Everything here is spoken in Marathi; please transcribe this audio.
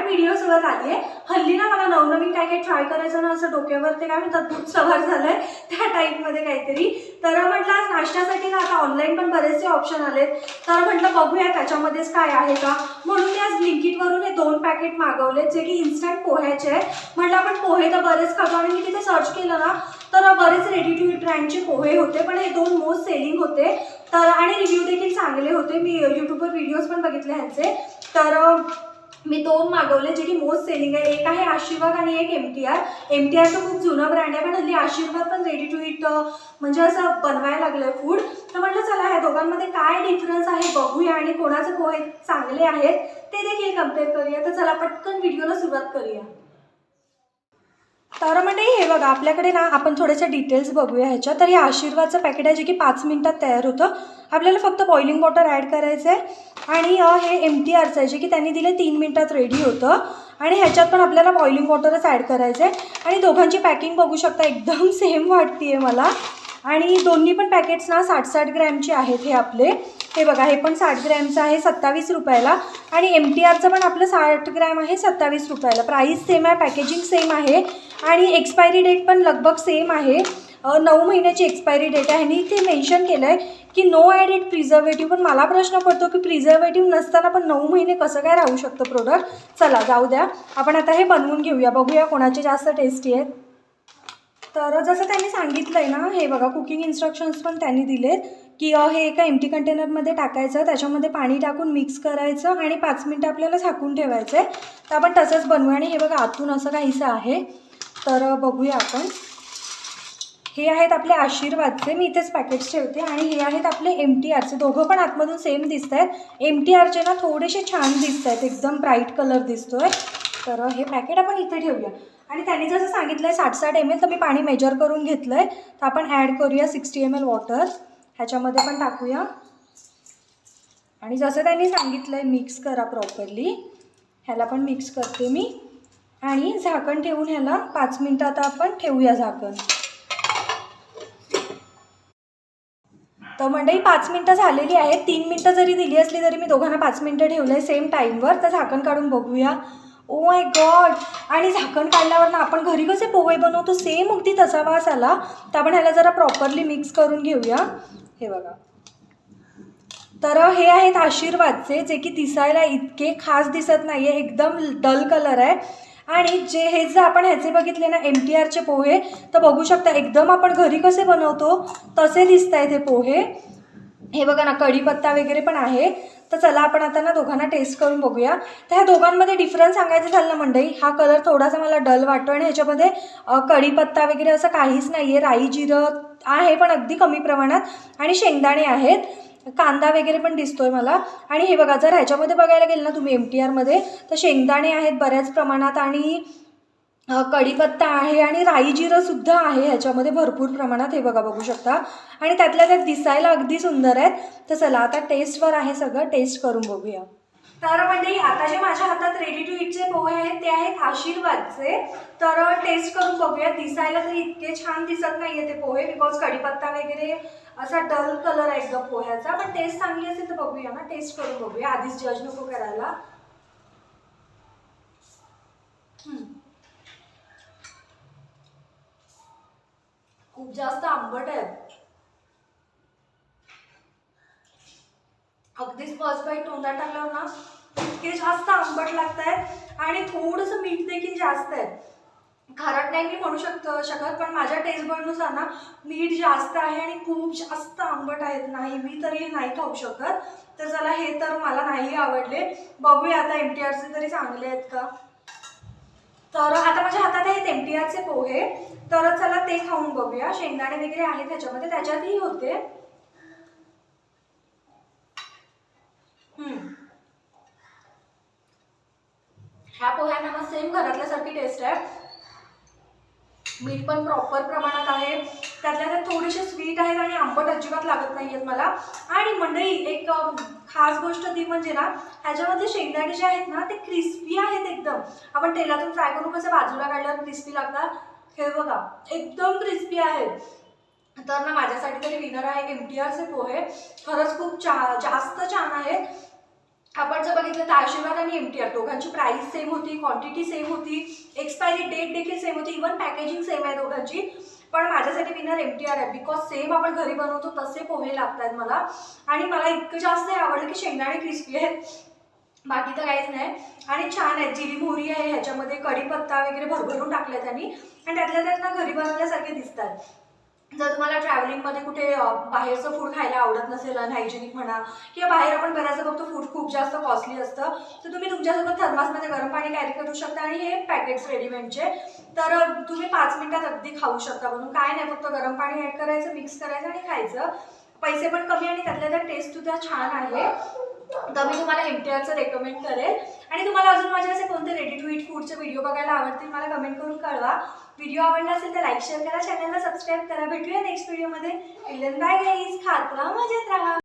व्हिडिओ सोबत आली आहे हल्ली ना मला नवनवीन काय काय ट्राय करायचं ना असं डोक्यावर ते काय म्हणतात भूत सवार झालंय त्या टाईपमध्ये काहीतरी. तर म्हटलं आज नाश्त्यासाठी ना आता ऑनलाईन पण बरेचसे ऑप्शन आलेत. तर म्हटलं बघूया त्याच्यामध्येच काय आहे का. म्हणून मी आज ब्लिंकिटवरून हे दोन पॅकेट मागवले जे की इन्स्टंट पोह्याचे आहे म्हटलं आपण पोहे तर बरेच खातो आणि मी तिथे सर्च केलं ना तर बरेच रेडी टू इट ब्रँडचे पोहे होते पण हे दोन मोस्ट सेलिंग होते. तर आणि रिव्ह्यू देखील चांगले होते. मी यूट्यूबवर व्हिडिओज पण बघितले ह्यांचे. तर मी दोन मागवले जे की मोस्ट सेलिंग आहे. एक आहे आशीर्वाद आणि एक M T R M T R तर खूप जुनं ब्रँड आहे पण हल्ली आशीर्वाद पण रेडी टू इट म्हणजे असं बनवायला लागलं आहे फूड तर म्हटलं चला ह्या दोघांमध्ये काय डिफरन्स आहे बघूया आणि कोणाचे पोहे चांगले आहेत ते देखील कंपेअर करूया. तर चला पटकन व्हिडिओला सुरुवात करूया. तर म्हणजे हे बघा आपल्याकडे ना आपण थोडेसे डिटेल्स बघूया ह्याच्यात. तर हे आशीर्वादचं पॅकेट आहे जे की पाच मिनटात तयार होतं. आपल्याला फक्त बॉइलिंग वॉटर ॲड करायचं आहे आणि हे एम टी आरचं आहे जे की त्यांनी दिले तीन मिनटात रेडी होतं. आणि ह्याच्यात पण आपल्याला बॉइलिंग वॉटरच ॲड करायचं आहे आणि दोघांची पॅकिंग बघू शकता एकदम सेम वाटते मला. आणि दोन्ही पण पॅकेट्स ना साठ साठ ग्रॅमचे आहेत हे आपले. हे बघा हे पण साठ ग्रॅमचं आहे सत्तावीस रुपयाला. आणि एम टी आरचं पण आपलं साठ ग्रॅम आहे सत्तावीस रुपयाला. प्राईस सेम आहे पॅकेजिंग सेम आहे. आणि एक्सपायरी डेट पण लगभग सेम आहे. नऊ महिन्याची एक्सपायरी डेट आहे. आणि ते मेन्शन केलं आहे की नो ॲडेड प्रिझर्वेटिव्ह पण मला प्रश्न पडतो की प्रिझर्वेटिव्ह नसताना पण नऊ महिने कसं काय राहू शकतं प्रोडक्ट चला जाऊ द्या. आपण आता हे बनवून घेऊया. बघूया कोणाचे जास्त टेस्टी आहेत. तर जसं त्यांनी सांगितलं आहे ना हे बघा कुकिंग इन्स्ट्रक्शन्स पण त्यांनी दिलेत की हे एका एमटी कंटेनरमध्ये टाकायचं त्याच्यामध्ये पाणी टाकून मिक्स करायचं आणि पाच मिनटं आपल्याला झाकून ठेवायचं आहे तर आपण तसंच बनवूया आणि हे बघा आतून असं काहीसं आहे. तर बघूया आपण. हे आहेत आपले आशीर्वादचे मी इथेच पॅकेट्स ठेवते आणि हे आहेत आपले एम टी आरचे दोघं पण आतमधून सेम दिसत आहेत एम टी आरचे ना थोडेसे छान दिसत आहेत एकदम ब्राईट कलर दिसतो आहे तर हे पॅकेट आपण इथे ठेवूया. आणि त्यांनी जसं सांगितलं आहे साठ साठ एम एल तर मी पाणी मेजर करून घेतलं आहे तर आपण ॲड करूया सिक्स्टी एम एल वॉटर ह्याच्यामध्ये पण टाकूया. आणि जसं त्यांनी सांगितलं आहे मिक्स करा प्रॉपरली ह्याला पण मिक्स करते मी. आणि झाकण ठेवून ह्याला पाच मिनटं आता आपण ठेवूया झाकण. तर मंडळी पाच मिनटं झालेली आहेत. तीन मिनटं जरी दिली असली तरी मी दोघांना पाच मिनटं ठेवलं आहे सेम टाईमवर तर झाकण काढून बघूया. ओ माय गॉड आणि झाकण काढल्यावर ना आपण घरी कसे पोहे बनवतो? सेम अगदी तसा वास आला. तर आपण ह्याला जरा प्रॉपरली मिक्स करून घेऊया. हे बघा. तर हे आहेत आशीर्वादचे जे की दिसायला इतके खास दिसत नाही आहे एकदम डल कलर आहे. आणि जे हे जर आपण ह्याचे बघितले ना एम टी आरचे पोहे तर बघू शकता एकदम आपण घरी कसे बनवतो तसे दिसत आहेत हे पोहे. हे बघा ना कढीपत्ता वगैरे पण आहे. तर चला आपण आता ना दोघांना टेस्ट करून बघूया. तर ह्या दोघांमध्ये डिफरन्स सांगायचं झालं ना मंडई हा कलर थोडासा मला डल वाटतो आणि ह्याच्यामध्ये कढीपत्ता वगैरे असं काहीच नाही आहे राई जिरं आहे पण अगदी कमी प्रमाणात आणि शेंगदाणे आहेत. कांदा वगैरे पण दिसतोय मला. आणि हे बघा जर ह्याच्यामध्ये बघायला गेलं ना तुम्ही एम टी आरमध्ये तर शेंगदाणे आहेत बऱ्याच प्रमाणात आणि कढीपत्ता आहे आणि राई जिरंसुद्धा आहे ह्याच्यामध्ये भरपूर प्रमाणात हे बघा बघू शकता. आणि त्यातल्या त्यात दिसायला अगदी सुंदर आहेत. तर चला आता टेस्टवर आहे सगळं टेस्ट करून बघूया. तर म्हणजे आता जे माझ्या हातात रेडी टू इटचे पोहे आहेत ते आहेत आशीर्वादचे. तर टेस्ट करून बघूया. दिसायला तर इतके छान दिसत नाही आहे ते पोहे बिकॉज कढीपत्ता वगैरे असा डल कलर आहे एकदम पोह्याचा. पण टेस्ट चांगली असेल तर बघूया ना टेस्ट करून बघूया. आधीच जज नको करायला. खूप जास्त आंबट आहेत. अगदीच फर्स्ट बाईट तोंडात टाकल्यावर ना इतके जास्त आंबट लागत आहेत आणि थोडंसं मीठ देखील जास्त आहे. खारट नाही मी म्हणू शकतो शकत पण माझ्या टेस्टबडनुसार ना मीठ जास्त आहे आणि खूप जास्त आंबट आहेत. नाही मी तरी नाही खाऊ शकत. तर चला हे तर मला नाही आवडले. बघूया आता एम टी आरचे तरी चांगले आहेत का? तर आता माझ्या हातात आहेत एमटीआरचे पोहे. तर चला ते खाऊन बघूया. शेंगदाणे वगैरे आहेत त्याच्यामध्ये त्याच्यातही होते. ह्या पोह्यांना ना सेम घरातल्यासारखी टेस्ट आहे. मीठ पण प्रॉपर प्रमाणात आहे. त्यातल्या त्यात थोडेसे स्वीट आहेत आणि आंबट अजिबात लागत नाही आहेत मला. आणि मंडळी एक खास गोष्ट ती म्हणजे ना ह्याच्यामधले शेंगदाणे जे आहेत ना ते क्रिस्पी आहेत एकदम. आपण तेलातून फ्राय करून कसं बाजूला काढल्यावर क्रिस्पी लागतात? हे बघा एकदम क्रिस्पी आहेत. तर ना माझ्यासाठी तरी विनर आहे एम टी आरचे पोहे खरंच खूप चा जास्त छान आहेत आपण जर बघितलं तर आशीर्वाद आणि एम टी आर दोघांची प्राईस सेम होती क्वांटिटी सेम होती. एक्सपायरी डेट देखील सेम होती. इवन पॅकेजिंग सेम आहे दोघांची. पण माझ्यासाठी विनर एम टी आर आहे. बिकॉज सेम आपण घरी बनवतो तसे पोहे लागतात मला. आणि मला इतकं जास्त आवडलं की शेंगदाणे क्रिस्पी आहेत. बाकी तर काहीच नाही. आणि छान आहे जिरी मोहरी आहे ह्याच्यामध्ये कढीपत्ता वगैरे भरभरून टाकल्या त्यांनी. आणि त्यातल्या त्यात ना घरी बनवल्यासारखे दिसतात. जर तुम्हाला ट्रॅव्हलिंगमध्ये कुठे बाहेरचं फूड खायला आवडत नसेल अनहायजेनिक म्हणा किंवा बाहेर आपण बऱ्याचदा बघतो फूड खूप जास्त कॉस्टली असतं तर तुम्ही तुमच्यासोबत थर्मासमध्ये गरम पाणी कॅरी करू शकता आणि हे पॅकेट्स रेडीमेडचे तर तुम्ही पाच मिनिटात अगदी खाऊ शकता. म्हणून काय नाही फक्त गरम पाणी ॲड करायचं मिक्स करायचं आणि खायचं. पैसे पण कमी आणि त्यातल्या त्यात टेस्ट सुद्धा छान आहे. तर मी तुम्हाला एमटीआरचं रेकमेंड करेल. आणि तुम्हाला अजून माझे असे कोणते रेडी टू इट फूडचे व्हिडिओ बघायला आवडतील मला कमेंट करून कळवा. व्हिडिओ आवडला असेल तर लाईक शेअर करा चॅनलला सबस्क्राईब करा. भेटूया नेक्स्ट व्हिडिओमध्ये बाय गाईज खात राहा मजेत राहा.